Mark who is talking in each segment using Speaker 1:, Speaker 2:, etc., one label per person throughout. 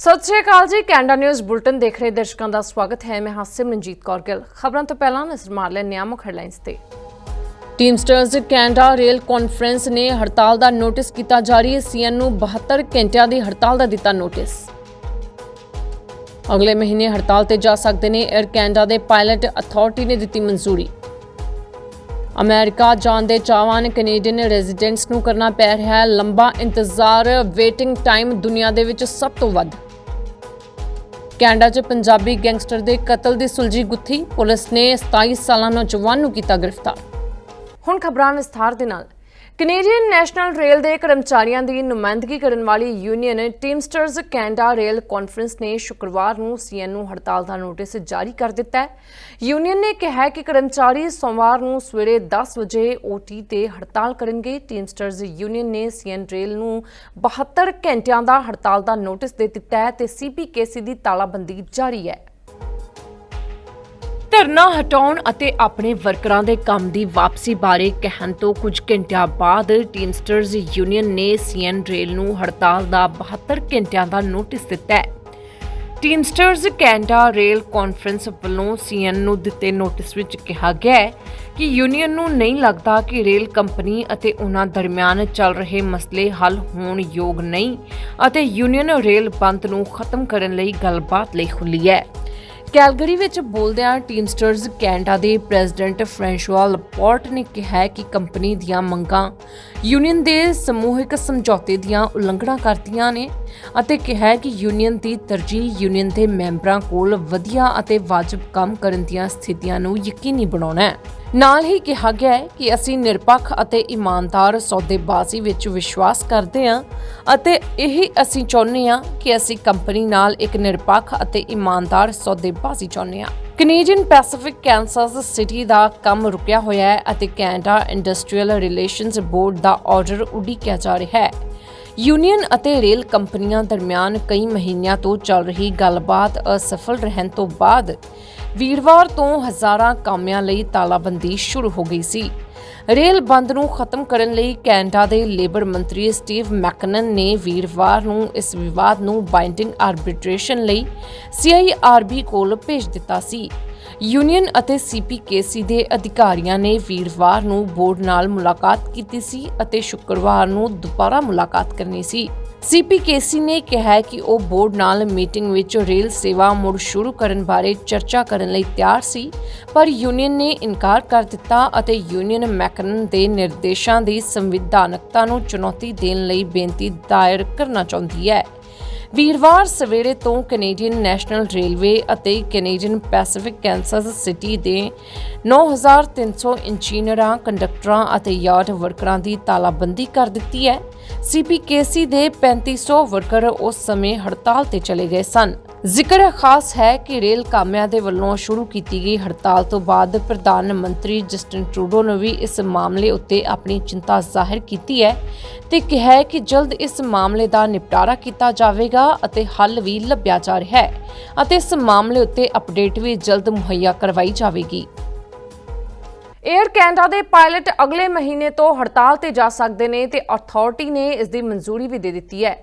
Speaker 1: ਸਤਿ ਸ਼੍ਰੀ ਅਕਾਲ ਜੀ, Canada news bulletin ਦੇਖ ਰਹੇ ਦਰਸ਼ਕਾਂ ਦਾ ਸਵਾਗਤ ਹੈ। ਮੈਂ ਹਾਂ ਸਿਮਰਨਜੀਤ ਕੌਰ ਗਿੱਲ। ਖਬਰਾਂ ਤੋਂ ਪਹਿਲਾਂ ਨਜ਼ਰ ਮਾਰ ਲੈਂਦੇ ਹਾਂ ਮੁੱਖ ਹੈਡਲਾਈਨਸ ਤੇ। ਟੀਮਸਟਰਸ ਕੈਨੇਡਾ ਰੇਲ ਕਾਨਫਰੰਸ ਨੇ ਹੜਤਾਲ ਦਾ ਨੋਟਿਸ ਕੀਤਾ ਜਾਰੀ। ਸੀਐਨ ਨੂੰ 72 ਘੰਟਿਆਂ ਦੀ ਹੜਤਾਲ ਦਾ ਦਿੱਤਾ ਨੋਟਿਸ ਅਗਲੇ ਮਹੀਨੇ ਹੜਤਾਲ ਤੇ ਜਾ ਸਕਦੇ ਨੇ 에ਅਰ ਕੈਨੇਡਾ ਦੇ ਪਾਇਲਟ ਅਥਾਰਟੀ ਨੇ ਦਿੱਤੀ ਮਨਜ਼ੂਰੀ। ਅਮਰੀਕਾ ਜਾਣ ਦੇ ਚਾਹਵਾਨ ਕੈਨੇਡੀਅਨ ਰੈਜ਼ੀਡੈਂਟਸ ਨੂੰ ਕਰਨਾ ਪੈ ਰਿਹਾ ਹੈ। ਲੰਬਾ ਇੰਤਜ਼ਾਰ ਵੇਟਿੰਗ ਟਾਈਮ ਦੁਨੀਆ ਦੇ ਵਿੱਚ ਸਭ ਤੋਂ ਵੱਧ। ਕੈਨੇਡਾ 'ਚ ਪੰਜਾਬੀ ਗੈਂਗਸਟਰ ਦੇ ਕਤਲ ਦੀ ਸੁਲਝੀ ਗੁੱਥੀ, ਪੁਲਿਸ ਨੇ 27 ਸਾਲਾਂ ਨੌਜਵਾਨ ਨੂੰ ਕੀਤਾ ਗ੍ਰਿਫਤਾਰ। ਹੁਣ ਖਬਰਾਂ ਵਿਸਥਾਰ ਦੇ ਨਾਲ। ਕੈਨੇਡੀਅਨ ਨੈਸ਼ਨਲ ਰੇਲ ਦੇ ਕਰਮਚਾਰੀਆਂ ਦੀ ਨੁਮਾਇੰਦਗੀ ਕਰਨ ਵਾਲੀ union Teamsters Canada Rail Conference ਨੇ ਸ਼ੁੱਕਰਵਾਰ ਨੂੰ ਸੀਐਨ ਨੂੰ ਹੜਤਾਲ ਦਾ ਨੋਟਿਸ ਜਾਰੀ ਕਰ ਦਿੱਤਾ ਹੈ। ਯੂਨੀਅਨ ਨੇ ਕਿਹਾ ਕਿ ਕਰਮਚਾਰੀ ਸੋਮਵਾਰ ਨੂੰ ਸਵੇਰੇ 10 ਵਜੇ ਓਟੀ ਤੇ ਹੜਤਾਲ ਕਰਨਗੇ। ਟੀਮਸਟਰਸ ਯੂਨੀਅਨ ਨੇ ਸੀਐਨ ਰੇਲ ਨੂੰ 72 ਘੰਟਿਆਂ ਦਾ ਹੜਤਾਲ ਦਾ ਨੋਟਿਸ ਦੇ ਦਿੱਤਾ ਹੈ ਤੇ ਸੀਪੀਕੇਸੀ ਦੀ ਤਾਲਾਬੰਦੀ ਜਾਰੀ ਹੈ। ਧਰਨਾ ਹਟਾਉਣ ਅਤੇ ਆਪਣੇ ਵਰਕਰਾਂ ਦੇ ਕੰਮ ਦੀ ਵਾਪਸੀ ਬਾਰੇ ਕਹਿਣ ਤੋਂ ਕੁਝ ਘੰਟਿਆਂ ਬਾਅਦ ਟੀਮਸਟਰਸ ਯੂਨੀਅਨ ਨੇ ਸੀਐਨ ਰੇਲ ਨੂੰ ਹੜਤਾਲ ਦਾ 72 ਘੰਟਿਆਂ ਦਾ ਨੋਟਿਸ ਦਿੱਤਾ ਹੈ। ਟੀਮਸਟਰਸ ਕੈਨੇਡਾ ਰੇਲ ਕਾਨਫਰੰਸ ਵੱਲੋਂ ਸੀਐਨ ਨੂੰ ਦਿੱਤੇ ਨੋਟਿਸ ਵਿੱਚ ਕਿਹਾ ਗਿਆ ਹੈ ਕਿ ਯੂਨੀਅਨ ਨੂੰ ਨਹੀਂ ਲੱਗਦਾ ਕਿ ਰੇਲ ਕੰਪਨੀ ਅਤੇ ਉਹਨਾਂ ਦਰਮਿਆਨ ਚੱਲ ਰਹੇ ਮਸਲੇ ਹੱਲ ਹੋਣ ਯੋਗ ਨਹੀਂ ਅਤੇ ਯੂਨੀਅਨ ਰੇਲ ਬੰਦ ਨੂੰ ਖਤਮ ਕਰਨ ਲਈ ਗੱਲਬਾਤ ਲਈ ਖੁੱਲੀ ਹੈ। ਕੈਲਗਰੀ ਵਿੱਚ ਬੋਲਦਿਆਂ ਟੀਮਸਟਰਸ ਕੈਨੇਡਾ ਦੇ ਪ੍ਰੈਜ਼ੀਡੈਂਟ ਫ੍ਰੈਂਸ਼ਵਾ ਲਪੋਰਟ ਨੇ ਕਿਹਾ ਕਿ ਕੰਪਨੀ ਦੀਆਂ ਮੰਗਾਂ ਯੂਨੀਅਨ ਦੇ ਸਮੂਹਿਕ ਸਮਝੌਤੇ ਦੀਆਂ ਉਲੰਘਣਾ ਕਰਦੀਆਂ ਨੇ। ਅਤੇ ਕਿਹਾ ਕਿ ਯੂਨੀਅਨ ਦੀ ਤਰਜੀਹ ਯੂਨੀਅਨ ਦੇ ਮੈਂਬਰਾਂ ਕੋਲ ਵਧੀਆ ਅਤੇ ਵਾਜਬ ਕੰਮ ਕਰਨ ਦੀਆਂ ਸਥਿਤੀਆਂ ਨੂੰ ਯਕੀਨੀ ਬਣਾਉਣਾ ਹੈ। ਨਾਲ ਹੀ ਕਿਹਾ ਗਿਆ ਹੈ ਕਿ ਅਸੀਂ ਨਿਰਪੱਖ ਅਤੇ ਇਮਾਨਦਾਰ ਸੌਦੇਬਾਜ਼ੀ ਵਿੱਚ ਵਿਸ਼ਵਾਸ ਕਰਦੇ ਹਾਂ ਅਤੇ ਇਹ ਅਸੀਂ ਚਾਹੁੰਦੇ ਹਾਂ ਕਿ ਅਸੀਂ ਕੰਪਨੀ ਨਾਲ ਇੱਕ ਨਿਰਪੱਖ ਅਤੇ ਇਮਾਨਦਾਰ ਸੌਦੇਬਾਜ਼ੀ ਚਾਹੁੰਦੇ ਹਾਂ। ਕੈਨੇਡੀਅਨ ਪੈਸੀਫਿਕ ਕੈਂਸਸ ਸਿਟੀ ਦਾ ਕੰਮ ਰੁਕਿਆ ਹੋਇਆ ਹੈ ਅਤੇ ਕੈਨੇਡਾ ਇੰਡਸਟਰੀਅਲ ਰਿਲੇਸ਼ਨਸ ਬੋਰਡ ਦਾ ਆਰਡਰ ਉਡੀਕਿਆ ਜਾ ਰਿਹਾ ਹੈ। ਯੂਨੀਅਨ ਅਤੇ ਰੇਲ ਕੰਪਨੀਆਂ ਦਰਮਿਆਨ ਕਈ ਮਹੀਨਿਆਂ ਤੋਂ ਚੱਲ ਰਹੀ ਗੱਲਬਾਤ ਅਸਫਲ ਰਹਿਣ ਤੋਂ ਬਾਅਦ ਵੀਰਵਾਰ ਤੋਂ ਹਜ਼ਾਰਾਂ ਕਾਮਿਆਂ ਲਈ ਤਾਲਾਬੰਦੀ ਸ਼ੁਰੂ ਹੋ ਗਈ ਸੀ। ਰੇਲ ਬੰਦ ਨੂੰ ਖਤਮ ਕਰਨ ਲਈ ਕੈਨੇਡਾ ਦੇ ਲੇਬਰ ਮੰਤਰੀ ਸਟੀਵ ਮੈਕਨਨ ਨੇ ਵੀਰਵਾਰ ਨੂੰ ਇਸ ਵਿਵਾਦ ਨੂੰ ਬਾਈਂਡਿੰਗ ਆਰਬਿਟ੍ਰੇਸ਼ਨ ਲਈ CIRB ਕੋਲ ਭੇਜ ਦਿੱਤਾ ਸੀ। ਯੂਨੀਅਨ ਅਤੇ ਸੀਪੀਕੇਸੀ ਦੇ ਅਧਿਕਾਰੀਆਂ ਨੇ ਵੀਰਵਾਰ ਨੂੰ ਬੋਰਡ ਨਾਲ ਮੁਲਾਕਾਤ ਕੀਤੀ ਸੀ ਅਤੇ ਸ਼ੁੱਕਰਵਾਰ ਨੂੰ ਦੁਬਾਰਾ ਮੁਲਾਕਾਤ ਕਰਨੀ ਸੀ। ਸੀਪੀਕੇਸੀ ਨੇ ਕਿਹਾ ਕਿ ਉਹ ਬੋਰਡ ਨਾਲ ਮੀਟਿੰਗ ਵਿੱਚ ਰੇਲ ਸੇਵਾ ਮੁੜ ਸ਼ੁਰੂ ਕਰਨ ਬਾਰੇ ਚਰਚਾ ਕਰਨ ਲਈ ਤਿਆਰ ਸੀ, ਪਰ ਯੂਨੀਅਨ ਨੇ ਇਨਕਾਰ ਕਰ ਦਿੱਤਾ ਅਤੇ ਯੂਨੀਅਨ ਮੈਕਨਨ ਦੇ ਨਿਰਦੇਸ਼ਾਂ ਦੀ ਸੰਵਿਧਾਨਕਤਾ ਨੂੰ ਚੁਣੌਤੀ ਦੇਣ ਲਈ ਬੇਨਤੀ ਦਾਇਰ ਕਰਨਾ ਚਾਹੁੰਦੀ ਹੈ। ਵੀਰਵਾਰ ਸਵੇਰੇ ਤੋਂ ਕੈਨੇਡੀਅਨ ਨੈਸ਼ਨਲ ਰੇਲਵੇ ਅਤੇ ਕੈਨੇਡੀਅਨ ਪੈਸੀਫਿਕ ਕੈਂਸਸ ਸਿਟੀ ਦੇ 9300 ਇੰਜੀਨੀਅਰਾਂ, ਕੰਡਕਟਰਾਂ ਅਤੇ ਯਾਰਡ ਵਰਕਰਾਂ ਦੀ ਤਾਲਾਬੰਦੀ ਕਰ ਦਿੱਤੀ ਹੈ। ਸੀਪੀਕੇਸੀ ਦੇ 3500 ਵਰਕਰ ਉਸ ਸਮੇਂ ਹੜਤਾਲ ਤੇ ਚਲੇ ਗਏ ਸਨ। ਜ਼ਿਕਰ ਖਾਸ ਹੈ ਕਿ ਰੇਲ ਕਾਮਿਆਂ ਦੇ ਵੱਲੋਂ ਸ਼ੁਰੂ ਕੀਤੀ ਗਈ ਹੜਤਾਲ ਤੋਂ ਬਾਅਦ ਪ੍ਰਧਾਨ ਮੰਤਰੀ ਜਸਟਿਨ ਟਰੂਡੋ ਨੇ ਵੀ ਇਸ ਮਾਮਲੇ ਉੱਤੇ ਆਪਣੀ ਚਿੰਤਾ ਜ਼ਾਹਿਰ ਕੀਤੀ ਹੈ ਤੇ ਕਿਹਾ ਹੈ ਕਿ ਜਲਦ ਇਸ ਮਾਮਲੇ ਦਾ ਨਿਪਟਾਰਾ ਕੀਤਾ ਜਾਵੇਗਾ ਅਤੇ ਹੱਲ ਵੀ ਲੱਭਿਆ ਜਾ ਰਿਹਾ ਹੈ ਅਤੇ ਇਸ ਮਾਮਲੇ ਉੱਤੇ ਅਪਡੇਟ ਵੀ ਜਲਦ ਮੁਹੱਈਆ ਕਰਵਾਈ ਜਾਵੇਗੀ। 에ਅਰ ਕੈਨੇਡਾ ਦੇ ਪਾਇਲਟ ਅਗਲੇ ਮਹੀਨੇ ਤੋਂ ਹੜਤਾਲ ਤੇ ਜਾ ਸਕਦੇ ਨੇ ਤੇ ਅਥਾਰਟੀ ਨੇ ਇਸ ਦੀ ਮਨਜ਼ੂਰੀ ਵੀ ਦੇ ਦਿੱਤੀ ਹੈ।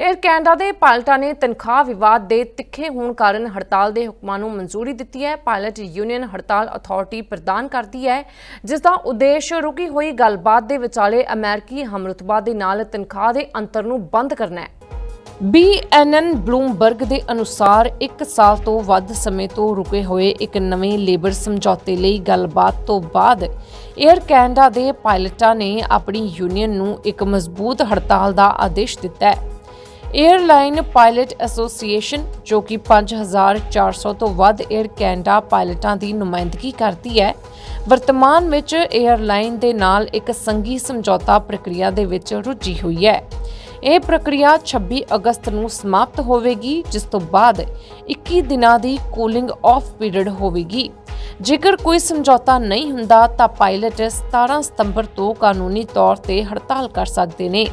Speaker 1: 에ਅਰ ਕੈਨੇਡਾ ਦੇ ਪਾਇਲਟਾਂ ਨੇ ਤਨਖਾਹ ਵਿਵਾਦ ਦੇ ਤਿੱਖੇ ਹੋਣ ਕਾਰਨ ਹੜਤਾਲ ਦੇ ਹੁਕਮਾਂ ਨੂੰ ਮਨਜ਼ੂਰੀ ਦਿੱਤੀ ਹੈ। ਪਾਇਲਟ ਯੂਨੀਅਨ ਹੜਤਾਲ ਅਥਾਰਟੀ ਪ੍ਰਦਾਨ ਕਰਦੀ ਹੈ ਜਿਸ ਦਾ ਉਦੇਸ਼ ਰੁਕੀ ਹੋਈ ਗੱਲਬਾਤ ਦੇ ਵਿਚਾਲੇ ਅਮਰੀਕੀ ਹਮਰਤਬਾ ਦੇ ਨਾਲ ਤਨਖਾਹ ਦੇ ਅੰਤਰ ਨੂੰ ਬੰਦ ਕਰਨਾ ਹੈ। ਬੀਐਨਐਨ ਬਲੂਮਬਰਗ ਦੇ ਅਨੁਸਾਰ 1 ਸਾਲ ਤੋਂ ਵੱਧ ਸਮੇਂ ਤੋਂ ਰੁਕੇ ਹੋਏ ਇੱਕ ਨਵੇਂ ਲੇਬਰ ਸਮਝੌਤੇ ਲਈ ਗੱਲਬਾਤ ਤੋਂ ਬਾਅਦ 에ਅਰ ਕੈਨੇਡਾ ਦੇ ਪਾਇਲਟਾਂ ਨੇ ਆਪਣੀ ਯੂਨੀਅਨ ਨੂੰ ਇੱਕ ਮਜ਼ਬੂਤ ਹੜਤਾਲ ਦਾ ਆਦੇਸ਼ ਦਿੱਤਾ ਹੈ। 에ਅਰਲਾਈਨ ਪਾਇਲਟ ਐਸੋਸੀਏਸ਼ਨ ਜੋ ਕਿ 5400 ਤੋਂ ਵੱਧ 에ਅਰ ਕੈਨੇਡਾ ਪਾਇਲਟਾਂ ਦੀ ਨੁਮਾਇੰਦਗੀ ਕਰਦੀ ਹੈ, ਵਰਤਮਾਨ ਵਿੱਚ 에ਅਰਲਾਈਨ ਦੇ ਨਾਲ ਇੱਕ ਸੰਘੀ ਸਮਝੌਤਾ ਪ੍ਰਕਿਰਿਆ ਦੇ ਵਿੱਚ ਰੁੱਝੀ ਹੋਈ ਹੈ। ਇਹ ਪ੍ਰਕਿਰਿਆ 26 ਅਗਸਤ ਨੂੰ ਸਮਾਪਤ ਹੋਵੇਗੀ, ਜਿਸ ਤੋਂ ਬਾਅਦ 21 ਦਿਨਾਂ ਦੀ ਕੂਲਿੰਗ ਆਫ ਪੀਰੀਅਡ ਹੋਵੇਗੀ। ਜੇਕਰ ਕੋਈ ਸਮਝੌਤਾ ਨਹੀਂ ਹੁੰਦਾ, ਤਾਂ ਪਾਇਲਟ 17 ਸਤੰਬਰ ਤੋਂ ਕਾਨੂੰਨੀ ਤੌਰ ਤੇ ਹੜਤਾਲ ਕਰ ਸਕਦੇ ਨੇ।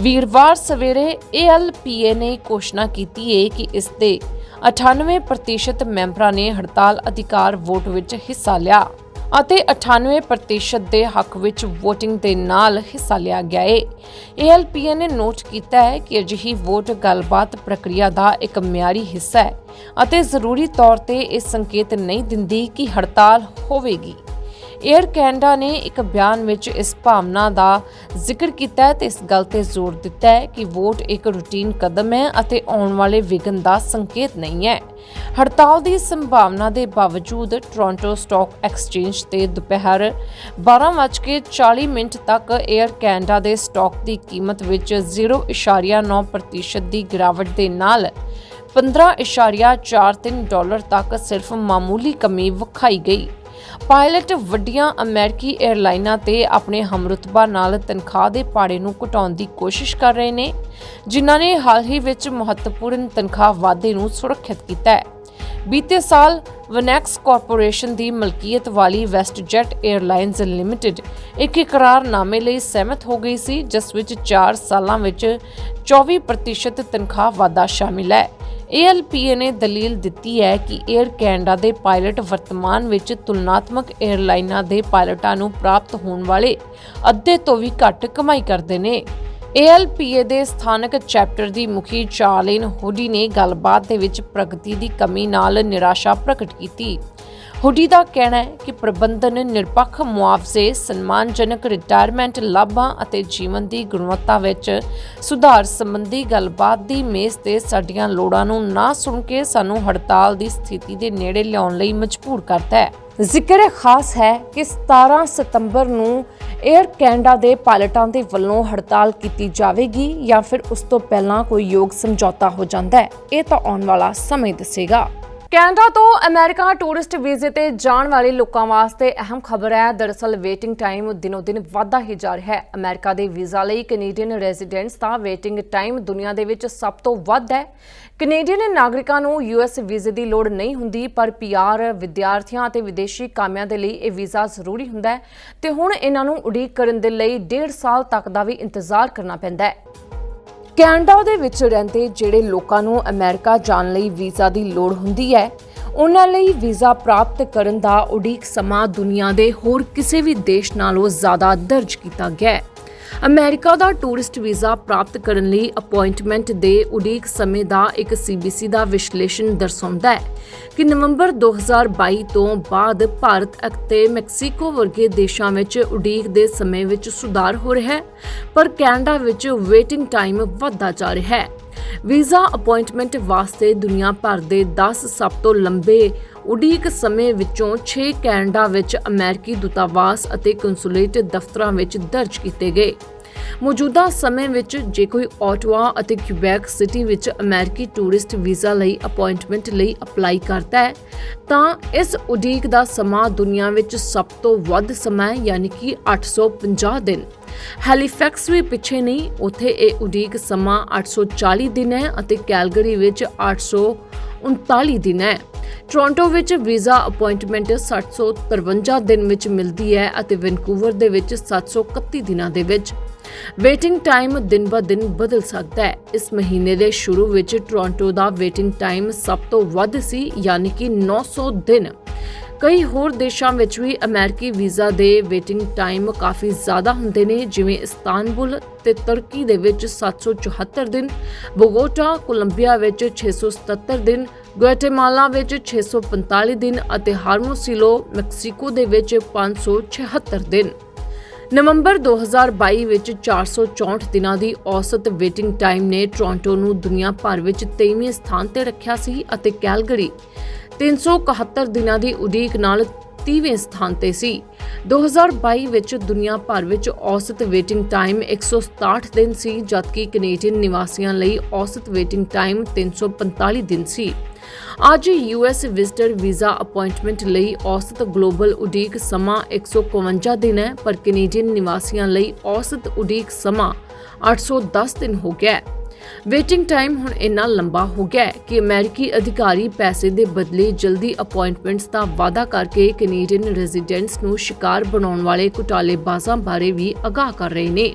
Speaker 1: ਵੀਰਵਾਰ ਸਵੇਰੇ ALPA ਨੇ ਘੋਸ਼ਣਾ ਕੀਤੀ ਹੈ ਕਿ ਇਸ ਦੇ 98% ਮੈਂਬਰਾਂ ਨੇ ਹੜਤਾਲ ਅਧਿਕਾਰ ਵੋਟ ਵਿੱਚ ਹਿੱਸਾ ਲਿਆ। ਅਤੇ 98% ਦੇ ਹੱਕ ਵਿੱਚ VOTING ਦੇ ਨਾਲ ਹਿੱਸਾ ਲਿਆ ਗਿਆ ਹੈ ALPA ਨੇ ਨੋਟ ਕੀਤਾ ਹੈ ਕਿ ਅਜਿਹੀ ਵੋਟ ਗੱਲਬਾਤ ਪ੍ਰਕਿਰਿਆ ਦਾ ਇੱਕ ਮਿਆਰੀ ਹਿੱਸਾ ਹੈ ਅਤੇ ਜ਼ਰੂਰੀ ਤੌਰ ਤੇ ਇਹ ਸੰਕੇਤ ਨਹੀਂ ਦਿੰਦੀ ਕਿ ਹੜਤਾਲ ਹੋਵੇਗੀ। 에ਅਰ ਕੈਨੇਡਾ ਨੇ ਇੱਕ ਬਿਆਨ ਵਿੱਚ ਇਸ ਭਾਵਨਾ ਦਾ ਜ਼ਿਕਰ ਕੀਤਾ ਹੈ ਤੇ ਇਸ ਗੱਲ ਤੇ ਜ਼ੋਰ ਦਿੱਤਾ ਹੈ ਕਿ ਵੋਟ ਇੱਕ ਰੂਟੀਨ ਕਦਮ ਹੈ ਅਤੇ ਆਉਣ ਵਾਲੇ ਵਿਘਨ ਦਾ ਸੰਕੇਤ ਨਹੀਂ ਹੈ। ਹੜਤਾਲ ਦੀ ਸੰਭਾਵਨਾ ਦੇ ਬਾਵਜੂਦ ਟੋਰਾਂਟੋ ਸਟਾਕ ਐਕਸਚੇਂਜ ਤੇ ਦੁਪਹਿਰ 12:40 ਮਿੰਟ ਤੱਕ 에ਅਰ ਕੈਨੇਡਾ ਦੇ ਸਟਾਕ ਦੀ ਕੀਮਤ ਵਿੱਚ 0.9% ਦੀ ਗਿਰਾਵਟ ਦੇ ਨਾਲ 15.43 ਡਾਲਰ ਤੱਕ ਸਿਰਫ ਮਾਮੂਲੀ ਕਮੀ ਵਿਖਾਈ ਗਈ। ਪਾਇਲਟ ਵੱਡੀਆਂ ਅਮਰੀਕੀ 에ਅਰਲਾਈਨਾਂ ਤੇ ਆਪਣੇ ਹਮਰੁਤਬਾ ਨਾਲ ਤਨਖਾਹ ਦੇ ਪਾੜੇ ਨੂੰ ਘਟਾਉਣ ਦੀ ਕੋਸ਼ਿਸ਼ ਕਰ ਰਹੇ ਨੇ, ਜਿਨ੍ਹਾਂ ਨੇ ਹਾਲ ਹੀ ਵਿੱਚ ਮਹੱਤਵਪੂਰਨ ਤਨਖਾਹ ਵਾਧੇ ਨੂੰ ਸੁਰੱਖਿਅਤ ਕੀਤਾ ਹੈ। ਬੀਤੇ ਸਾਲ ਵਨੈਕਸ ਕਾਰਪੋਰੇਸ਼ਨ ਦੀ ਮਲਕੀਅਤ ਵਾਲੀ ਵੈਸਟਜੈਟ 에ਅਰਲਾਈਨਜ਼ ਲਿਮਟਿਡ ਇੱਕ ਇਕਰਾਰਨਾਮੇ ਲਈ ਸਹਿਮਤ ਹੋ ਗਈ ਸੀ, ਜਿਸ ਵਿੱਚ 4 ਸਾਲਾਂ ਵਿੱਚ 24% ਤਨਖਾਹ ਵਾਧਾ ਸ਼ਾਮਿਲ ਹੈ। ALPA ਨੇ ਦਲੀਲ ਦਿੱਤੀ ਹੈ ਕਿ 에ਅਰ ਕੈਨੇਡਾ ਦੇ ਪਾਇਲਟ ਵਰਤਮਾਨ ਵਿੱਚ ਤੁਲਨਾਤਮਕ 에ਅਰਲਾਈਨਾਂ ਦੇ ਪਾਇਲਟਾਂ ਨੂੰ ਪ੍ਰਾਪਤ ਹੋਣ ਵਾਲੇ ਅੱਧੇ ਤੋਂ ਵੀ ਘੱਟ ਕਮਾਈ ਕਰਦੇ ਨੇ। ALPA ਦੇ ਸਥਾਨਕ ਚੈਪਟਰ ਦੀ ਮੁਖੀ ਚਾਰਲਿਨ ਹੋਡੀ ਨੇ ਗੱਲਬਾਤ ਦੇ ਵਿੱਚ ਪ੍ਰਗਤੀ ਦੀ ਕਮੀ ਨਾਲ ਨਿਰਾਸ਼ਾ ਪ੍ਰਗਟ ਕੀਤੀ। ਹੁਡੀ ਦਾ ਕਹਿਣਾ ਹੈ ਕਿ ਪ੍ਰਬੰਧਨ ਨਿਰਪੱਖ ਮੁਆਵਜ਼ੇ, ਸਨਮਾਨਜਨਕ ਰਿਟਾਇਰਮੈਂਟ ਲਾਭਾਂ ਅਤੇ ਜੀਵਨ ਦੀ ਗੁਣਵੱਤਾ ਵਿੱਚ ਸੁਧਾਰ ਸੰਬੰਧੀ ਗੱਲਬਾਤ ਦੀ ਮੇਜ਼ ਤੇ ਸਾਡੀਆਂ ਲੋੜਾਂ ਨੂੰ ਨਾ ਸੁਣ ਕੇ ਸਾਨੂੰ ਹੜਤਾਲ ਦੀ ਸਥਿਤੀ ਦੇ ਨੇੜੇ ਲਿਆਉਣ ਲਈ ਮਜਬੂਰ ਕਰਦਾ ਹੈ। ਜ਼ਿਕਰ ਖਾਸ ਹੈ ਕਿ 17 ਸਤੰਬਰ ਨੂੰ 에ਅਰ ਕੈਨੇਡਾ ਦੇ ਪਾਇਲਟਾਂ ਦੇ ਵੱਲੋਂ ਹੜਤਾਲ ਕੀਤੀ ਜਾਵੇਗੀ ਜਾਂ ਫਿਰ ਉਸ ਤੋਂ ਪਹਿਲਾਂ ਕੋਈ ਯੋਗ ਸਮਝੌਤਾ ਹੋ ਜਾਂਦਾ ਹੈ। ਇਹ ਤਾਂ ਆਉਣ ਵਾਲਾ ਸਮੇਂ ਦੱਸੇਗਾ। ਕੈਨੇਡਾ ਤੋਂ ਅਮਰੀਕਾ ਟੂਰਿਸਟ ਵੀਜ਼ੇ ਤੇ ਜਾਣ ਵਾਲੇ ਲੋਕਾਂ ਵਾਸਤੇ ਅਹਿਮ ਖਬਰ ਹੈ। ਦਰਅਸਲ ਵੇਟਿੰਗ ਟਾਈਮ ਦਿਨੋ ਦਿਨ ਵਧਦਾ ਹੀ ਜਾ ਰਿਹਾ ਹੈ। ਅਮਰੀਕਾ ਦੇ ਵੀਜ਼ਾ ਲਈ ਕੈਨੇਡੀਅਨ ਰੈਜ਼ੀਡੈਂਟਸ ਦਾ ਵੇਟਿੰਗ ਟਾਈਮ ਦੁਨੀਆ ਦੇ ਵਿੱਚ ਸਭ ਤੋਂ ਵੱਧ ਹੈ। ਕੈਨੇਡੀਅਨ ਨਾਗਰਿਕਾਂ ਨੂੰ ਯੂਐਸ ਵੀਜ਼ੇ ਦੀ ਲੋੜ ਨਹੀਂ ਹੁੰਦੀ, ਪਰ ਪੀਆਰ ਵਿਦਿਆਰਥੀਆਂ ਅਤੇ ਵਿਦੇਸ਼ੀ ਕਾਮਿਆਂ ਦੇ ਲਈ ਇਹ ਵੀਜ਼ਾ ਜ਼ਰੂਰੀ ਹੁੰਦਾ ਹੈ ਤੇ ਹੁਣ ਇਹਨਾਂ ਨੂੰ ਉਡੀਕ ਕਰਨ ਦੇ ਲਈ 1.5 ਸਾਲ ਤੱਕ ਦਾ ਵੀ ਇੰਤਜ਼ਾਰ ਕਰਨਾ ਪੈਂਦਾ ਹੈ। ਕੈਨੇਡਾ ਦੇ ਵਿੱਚ ਰਹਿੰਦੇ ਜਿਹੜੇ ਲੋਕਾਂ ਨੂੰ ਅਮਰੀਕਾ ਜਾਣ ਲਈ ਵੀਜ਼ਾ ਦੀ ਲੋੜ ਹੁੰਦੀ ਹੈ, ਉਹਨਾਂ ਲਈ ਵੀਜ਼ਾ ਪ੍ਰਾਪਤ ਕਰਨ ਦਾ ਉਡੀਕ ਸਮਾਂ ਦੁਨੀਆ ਦੇ ਹੋਰ ਕਿਸੇ ਵੀ ਦੇਸ਼ ਨਾਲੋਂ ਜ਼ਿਆਦਾ ਦਰਜ ਕੀਤਾ ਗਿਆ ਹੈ। ਅਮਰੀਕਾ ਦਾ ਟੂਰਿਸਟ ਵੀਜ਼ਾ ਪ੍ਰਾਪਤ ਕਰਨ ਲਈ ਅਪਾਇੰਟਮੈਂਟ ਦੇ ਉਡੀਕ ਸਮੇਂ ਦਾ ਇੱਕ ਸੀਬੀਸੀ ਦਾ ਵਿਸ਼ਲੇਸ਼ਣ ਦਰਸਾਉਂਦਾ ਹੈ ਕਿ ਨਵੰਬਰ 2022 ਤੋਂ ਬਾਅਦ ਭਾਰਤ ਅਤੇ ਮੈਕਸੀਕੋ ਵਰਗੇ ਦੇਸ਼ਾਂ ਵਿੱਚ ਉਡੀਕ ਦੇ ਸਮੇਂ ਵਿੱਚ ਸੁਧਾਰ ਹੋ ਰਿਹਾ ਹੈ, ਪਰ ਕੈਨੇਡਾ ਵਿੱਚ ਵੇਟਿੰਗ ਟਾਈਮ ਵੱਧਦਾ ਜਾ ਰਿਹਾ ਹੈ। ਵੀਜ਼ਾ ਅਪਾਇੰਟਮੈਂਟ ਵਾਸਤੇ ਦੁਨੀਆ ਭਰ ਦੇ 10 ਸਭ ਤੋਂ ਲੰਬੇ ਉਡੀਕ ਸਮੇਂ ਵਿੱਚੋਂ 6 ਕੈਨੇਡਾ ਵਿੱਚ ਅਮਰੀਕੀ ਦੂਤਾਵਾਸ ਅਤੇ ਕੰਸੂਲੇਟ ਦਫ਼ਤਰਾਂ ਵਿੱਚ ਦਰਜ ਕੀਤੇ ਗਏ। ਮੌਜੂਦਾ ਸਮੇਂ ਵਿੱਚ ਜੇ ਕੋਈ ਆਟਵਾ ਅਤੇ ਕਿਊਬੈਕ ਸਿਟੀ ਵਿੱਚ ਅਮਰੀਕੀ ਟੂਰਿਸਟ ਵੀਜ਼ਾ ਲਈ ਅਪਾਇੰਟਮੈਂਟ ਲਈ ਅਪਲਾਈ ਕਰਦਾ ਹੈ, ਤਾਂ ਇਸ ਉਡੀਕ ਦਾ ਸਮਾਂ ਦੁਨੀਆ ਵਿੱਚ ਸਭ ਤੋਂ ਵੱਧ ਸਮਾਂ ਹੈ, ਯਾਨੀ ਕਿ 850 ਦਿਨ। ਹੈਲੀਫੈਕਸ ਵੀ ਪਿੱਛੇ ਨਹੀਂ, ਉੱਥੇ ਇਹ ਉਡੀਕ ਸਮਾਂ 840 ਦਿਨ ਹੈ ਅਤੇ ਕੈਲਗਰੀ ਵਿੱਚ 839 ਦਿਨ ਹੈ। ਟੋਰਾਂਟੋ ਵਿੱਚ ਵੀਜ਼ਾ ਅਪਾਇੰਟਮੈਂਟ 753 ਦਿਨ ਵਿੱਚ ਮਿਲਦੀ ਹੈ ਅਤੇ ਵੈਨਕੂਵਰ ਦੇ ਵਿੱਚ 731 ਦਿਨਾਂ ਦੇ ਵਿੱਚ। ਵੇਟਿੰਗ ਟਾਈਮ ਦਿਨ-ਬ-ਦਿਨ ਬਦਲ ਸਕਦਾ ਹੈ। ਇਸ ਮਹੀਨੇ ਦੇ ਸ਼ੁਰੂ ਵਿੱਚ ਟੋਰਾਂਟੋ ਦਾ ਵੇਟਿੰਗ ਟਾਈਮ ਸਭ ਤੋਂ ਵੱਧ ਸੀ, ਯਾਨੀ ਕਿ 900 ਦਿਨ। ਕਈ ਹੋਰ ਦੇਸ਼ਾਂ ਵਿੱਚ ਵੀ ਅਮਰੀਕੀ ਵੀਜ਼ਾ ਦੇ ਵੇਟਿੰਗ ਟਾਈਮ ਕਾਫੀ ਜ਼ਿਆਦਾ ਹੁੰਦੇ ਨੇ, ਜਿਵੇਂ ਇਸਤਾਨਬੁਲ ਤੇ ਤੁਰਕੀ ਦੇ ਵਿੱਚ 774 ਦਿਨ, ਬੋਗੋਟਾ, ਕੋਲੰਬੀਆ ਵਿੱਚ 677 ਦਿਨ ਗੁਆਟੇਮਾਲਾ ਵਿੱਚ 645 ਦਿਨ ਅਤੇ ਹਾਰਮੋਸਿਲੋ ਮੈਕਸੀਕੋ ਦੇ ਵਿੱਚ 576 ਦਿਨ। ਨਵੰਬਰ 2022 ਵਿੱਚ 464 ਦਿਨਾਂ ਦੀ ਔਸਤ ਵੇਟਿੰਗ ਟਾਈਮ ਨੇ ਟੋਰਾਂਟੋ ਨੂੰ ਦੁਨੀਆ ਭਰ ਵਿੱਚ 23ਵੇਂ ਸਥਾਨ ਤੇ ਰੱਖਿਆ ਸੀ ਅਤੇ ਕੈਲਗਰੀ। 371 ਦਿਨਾਂ ਦੀ ਉਡੀਕ ਨਾਲ 30ਵੇਂ ਸਥਾਨ ਤੇ ਸੀ। 2022 ਵਿੱਚ ਦੁਨੀਆ ਭਰ ਵਿੱਚ ਔਸਤ ਵੇਟਿੰਗ ਟਾਈਮ 167 ਦਿਨ ਸੀ, ਜਦਕਿ ਕੈਨੇਡੀਅਨ ਨਿਵਾਸੀਆਂ ਲਈ ਔਸਤ ਵੇਟਿੰਗ ਟਾਈਮ 345 ਦਿਨ ਸੀ। ਅੱਜ ਯੂਐਸ ਵਿਜ਼ਟਰ ਵੀਜ਼ਾ ਅਪਾਇੰਟਮੈਂਟ ਲਈ ਔਸਤ ਗਲੋਬਲ ਉਡੀਕ ਸਮਾਂ 151 ਦਿਨ ਹੈ, ਪਰ ਕੈਨੇਡੀਅਨ ਨਿਵਾਸੀਆਂ ਲਈ ਔਸਤ ਉਡੀਕ ਸਮਾਂ 810 ਦਿਨ ਹੋ ਗਿਆ ਹੈ। ਵੇਟਿੰਗ ਟਾਈਮ ਹੁਣ ਇੰਨਾ ਲੰਬਾ ਹੋ ਗਿਆ ਹੈ ਕਿ ਅਮਰੀਕੀ ਅਧਿਕਾਰੀ ਪੈਸੇ ਦੇ ਬਦਲੇ ਜਲਦੀ ਅਪਾਇੰਟਮੈਂਟਸ ਦਾ ਵਾਅਦਾ ਕਰਕੇ ਕੈਨੇਡੀਅਨ ਰੈਜ਼ੀਡੈਂਟਸ ਨੂੰ ਸ਼ਿਕਾਰ ਬਣਾਉਣ ਵਾਲੇ ਘੁਟਾਲੇਬਾਜ਼ਾਂ ਬਾਰੇ ਵੀ ਅਗਾਹ ਕਰ ਰਹੇ ਨੇ।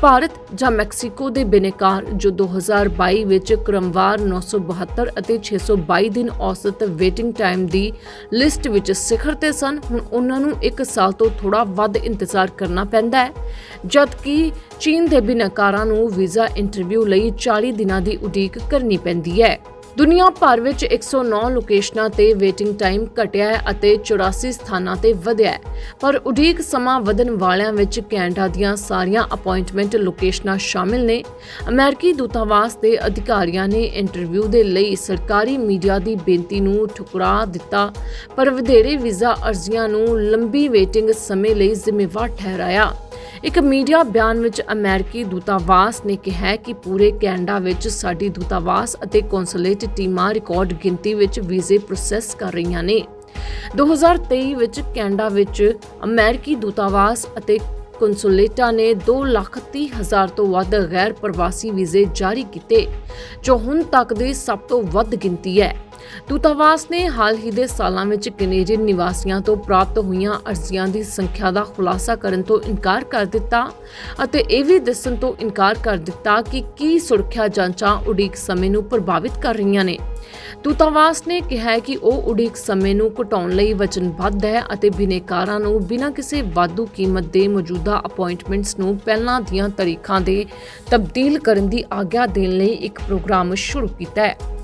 Speaker 1: ਭਾਰਤ ਜਾਂ ਮੈਕਸੀਕੋ ਦੇ ਬਿਨੇਕਾਰ, ਜੋ 2022 ਵਿੱਚ ਕ੍ਰਮਵਾਰ 972 ਅਤੇ 622 ਦਿਨ ਔਸਤ ਵੇਟਿੰਗ ਟਾਈਮ ਦੀ ਲਿਸਟ ਵਿੱਚ ਸਿਖਰ ਤੇ ਸਨ, ਹੁਣ ਉਹਨਾਂ ਨੂੰ 1 ਸਾਲ ਤੋਂ ਥੋੜਾ ਵੱਧ ਇੰਤਜ਼ਾਰ ਕਰਨਾ ਪੈਂਦਾ ਹੈ। ਜਦਕਿ ਚੀਨ ਦੇ ਬਿਨੇਕਾਰਾਂ ਨੂੰ ਵੀਜ਼ਾ ਇੰਟਰਵਿਊ ਲਈ 40 ਦਿਨਾਂ ਦੀ ਉਡੀਕ ਕਰਨੀ ਪੈਂਦੀ ਹੈ। ਦੁਨੀਆ ਭਰ ਵਿੱਚ 109 ਲੋਕੇਸ਼ਨਾਂ ਤੇ ਵੇਟਿੰਗ ਟਾਈਮ ਘਟਿਆ ਹੈ ਅਤੇ 84 ਸਥਾਨਾਂ ਤੇ ਵਧਿਆ ਹੈ। ਪਰ ਉਡੀਕ ਸਮਾਂ ਵਧਣ ਵਾਲਿਆਂ ਵਿੱਚ ਕੈਨੇਡਾ ਦੀਆਂ ਸਾਰੀਆਂ ਅਪਾਇੰਟਮੈਂਟ ਲੋਕੇਸ਼ਨਾਂ ਸ਼ਾਮਿਲ ਨੇ। ਅਮਰੀਕੀ ਦੂਤਾਵਾਸ ਦੇ ਅਧਿਕਾਰੀਆਂ ਨੇ ਇੰਟਰਵਿਊ ਦੇ ਲਈ ਸਰਕਾਰੀ ਮੀਡੀਆ ਦੀ ਬੇਨਤੀ ਨੂੰ ਠੁਕਰਾ ਦਿੱਤਾ, ਪਰ ਵਧੇਰੇ ਵੀਜ਼ਾ ਅਰਜ਼ੀਆਂ ਨੂੰ ਲੰਬੀ ਵੇਟਿੰਗ ਸਮੇਂ ਲਈ ਜ਼ਿੰਮੇਵਾਰ ਠਹਿਰਾਇਆ। ਇੱਕ ਮੀਡੀਆ ਬਿਆਨ ਵਿੱਚ ਅਮਰੀਕੀ ਦੂਤਾਵਾਸ ਨੇ ਕਿਹਾ ਕਿ ਪੂਰੇ ਕੈਨੇਡਾ ਵਿੱਚ ਸਾਡੀ ਦੂਤਾਵਾਸ ਅਤੇ ਕੌਂਸੂਲੇਟ ਟੀਮਾਂ ਰਿਕਾਰਡ ਗਿਣਤੀ ਵਿੱਚ ਵੀਜ਼ੇ ਪ੍ਰੋਸੈਸ ਕਰ ਰਹੀਆਂ ਨੇ। 2023 ਵਿੱਚ ਕੈਨੇਡਾ ਵਿੱਚ ਅਮਰੀਕੀ ਦੂਤਾਵਾਸ ਅਤੇ ਕੌਂਸੂਲੇਟਾਂ ਨੇ 2,30,000 ਤੋਂ ਵੱਧ ਗੈਰ ਪ੍ਰਵਾਸੀ ਵੀਜ਼ੇ ਜਾਰੀ ਕੀਤੇ ਜੋ ਹੁਣ ਤੱਕ ਦੀ ਸਭ ਤੋਂ ਵੱਧ ਗਿਣਤੀ ਹੈ। ਦੂਤਾਵਾਸ ਨੇ ਹਾਲ ਹੀ ਦੇ ਸਾਲਾਂ ਵਿੱਚ ਕੈਨੇਡੀਅਨ ਨਿਵਾਸੀਆਂ ਤੋਂ ਪ੍ਰਾਪਤ ਹੋਈਆਂ ਅਰਜ਼ੀਆਂ ਦੀ ਸੰਖਿਆ ਦਾ ਖੁਲਾਸਾ ਕਰਨ ਤੋਂ ਇਨਕਾਰ ਕਰ ਦਿੱਤਾ ਅਤੇ ਇਹ ਵੀ ਦੱਸਣ ਤੋਂ ਇਨਕਾਰ ਕਰ ਦਿੱਤਾ ਕਿ ਕੀ ਸੁਰੱਖਿਆ ਜਾਂਚਾਂ ਉਡੀਕ ਸਮੇਂ ਨੂੰ ਪ੍ਰਭਾਵਿਤ ਕਰ ਰਹੀਆਂ ਨੇ। ਦੂਤਾਵਾਸ ਨੇ ਕਿਹਾ ਕਿ ਉਹ ਉਡੀਕ ਸਮੇਂ ਨੂੰ ਘਟਾਉਣ ਲਈ ਵਚਨਬੱਧ ਹੈ ਅਤੇ ਬਿਨੇਕਾਰਾਂ ਨੂੰ ਬਿਨਾਂ ਕਿਸੇ ਵਾਧੂ ਕੀਮਤ ਦੇ ਮੌਜੂਦਾ ਅਪਾਇੰਟਮੈਂਟਸ ਨੂੰ ਪਹਿਲਾਂ ਦੀਆਂ ਤਾਰੀਖਾਂ ਦੇ ਤਬਦੀਲ ਕਰਨ ਦੀ ਆਗਿਆ ਦੇਣ ਲਈ ਇੱਕ ਪ੍ਰੋਗਰਾਮ ਸ਼ੁਰੂ ਕੀਤਾ ਹੈ।